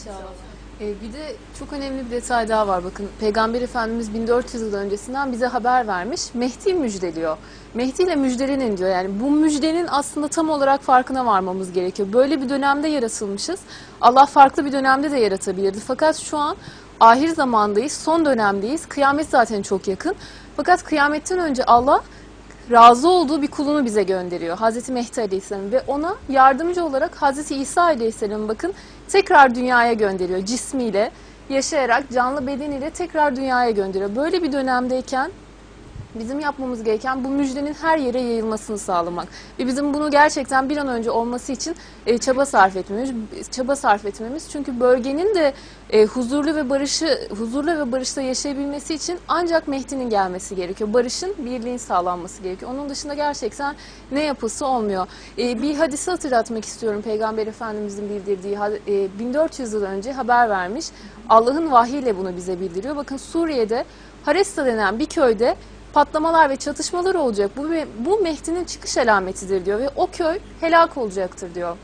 İnşallah. Ee, bir de çok önemli bir detay daha var. Bakın Peygamber Efendimiz 1400 yıl öncesinden bize haber vermiş. Mehdi müjdeliyor. Mehdi ile müjdelenin diyor. Yani bu müjdenin aslında tam olarak farkına varmamız gerekiyor. Böyle bir dönemde yaratılmışız. Allah farklı bir dönemde de yaratabilirdi. Fakat şu an ahir zamandayız, son dönemdeyiz. Kıyamet zaten çok yakın. Fakat kıyametten önce Allah razı olduğu bir kulunu bize gönderiyor. Hazreti Mehdi Aleyhisselam ve ona yardımcı olarak Hazreti İsa Aleyhisselam bakın tekrar dünyaya gönderiyor cismiyle yaşayarak canlı bedeniyle tekrar dünyaya gönderiyor. Böyle bir dönemdeyken bizim yapmamız gereken bu müjdenin her yere yayılmasını sağlamak ve bizim bunu gerçekten bir an önce olması için e, çaba sarf etmemiz, çaba sarf etmemiz. Çünkü bölgenin de e, huzurlu ve barışı huzurlu ve barışta yaşayabilmesi için ancak Mehdi'nin gelmesi gerekiyor. Barışın, birliğin sağlanması gerekiyor. Onun dışında gerçekten ne yapısı olmuyor. E, bir hadisi hatırlatmak istiyorum. Peygamber Efendimizin bildirdiği e, 1400 yıl önce haber vermiş. Allah'ın vahyiyle bunu bize bildiriyor. Bakın Suriye'de Haresta denen bir köyde patlamalar ve çatışmalar olacak. Bu, bu Mehdi'nin çıkış alametidir diyor ve o köy helak olacaktır diyor.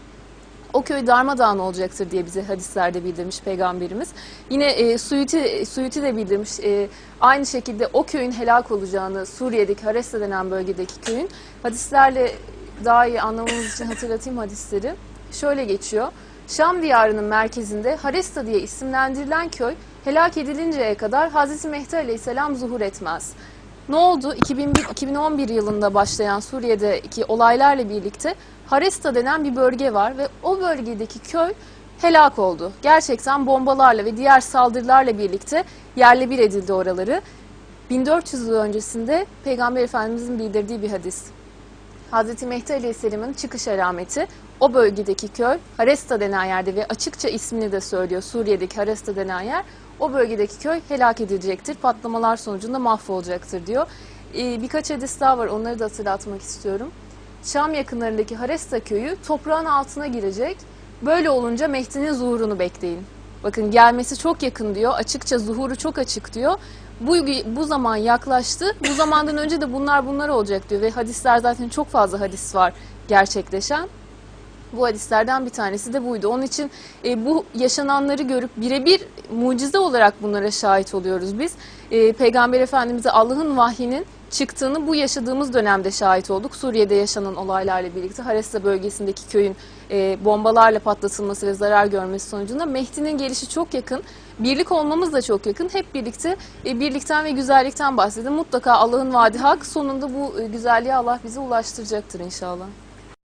O köy darmadağın olacaktır diye bize hadislerde bildirmiş peygamberimiz. Yine e, Suyuti, Suyuti de bildirmiş e, aynı şekilde o köyün helak olacağını Suriye'deki Haresta denen bölgedeki köyün hadislerle daha iyi anlamamız için hatırlatayım hadisleri. Şöyle geçiyor. Şam diyarının merkezinde Haresta diye isimlendirilen köy helak edilinceye kadar Hazreti Mehdi Aleyhisselam zuhur etmez. Ne oldu? 2001, 2011 yılında başlayan Suriye'deki olaylarla birlikte Haresta denen bir bölge var ve o bölgedeki köy helak oldu. Gerçekten bombalarla ve diğer saldırılarla birlikte yerle bir edildi oraları. 1400 yıl öncesinde Peygamber Efendimizin bildirdiği bir hadis. Hazreti Mehdi Aleyhisselam'ın çıkış alameti o bölgedeki köy Haresta denen yerde ve açıkça ismini de söylüyor Suriye'deki Haresta denen yer o bölgedeki köy helak edilecektir. Patlamalar sonucunda mahvolacaktır diyor. Ee, birkaç hadis daha var onları da hatırlatmak istiyorum. Şam yakınlarındaki Haresta köyü toprağın altına girecek. Böyle olunca Mehdi'nin zuhurunu bekleyin. Bakın gelmesi çok yakın diyor. Açıkça zuhuru çok açık diyor. Bu, bu zaman yaklaştı. Bu zamandan önce de bunlar bunlar olacak diyor. Ve hadisler zaten çok fazla hadis var gerçekleşen. Bu hadislerden bir tanesi de buydu. Onun için e, bu yaşananları görüp birebir mucize olarak bunlara şahit oluyoruz biz. E, Peygamber Efendimiz'e Allah'ın vahyinin çıktığını bu yaşadığımız dönemde şahit olduk. Suriye'de yaşanan olaylarla birlikte Haresta bölgesindeki köyün e, bombalarla patlatılması ve zarar görmesi sonucunda Mehdi'nin gelişi çok yakın. Birlik olmamız da çok yakın. Hep birlikte e, birlikten ve güzellikten bahsedin. Mutlaka Allah'ın vaadi hak. Sonunda bu e, güzelliğe Allah bizi ulaştıracaktır inşallah.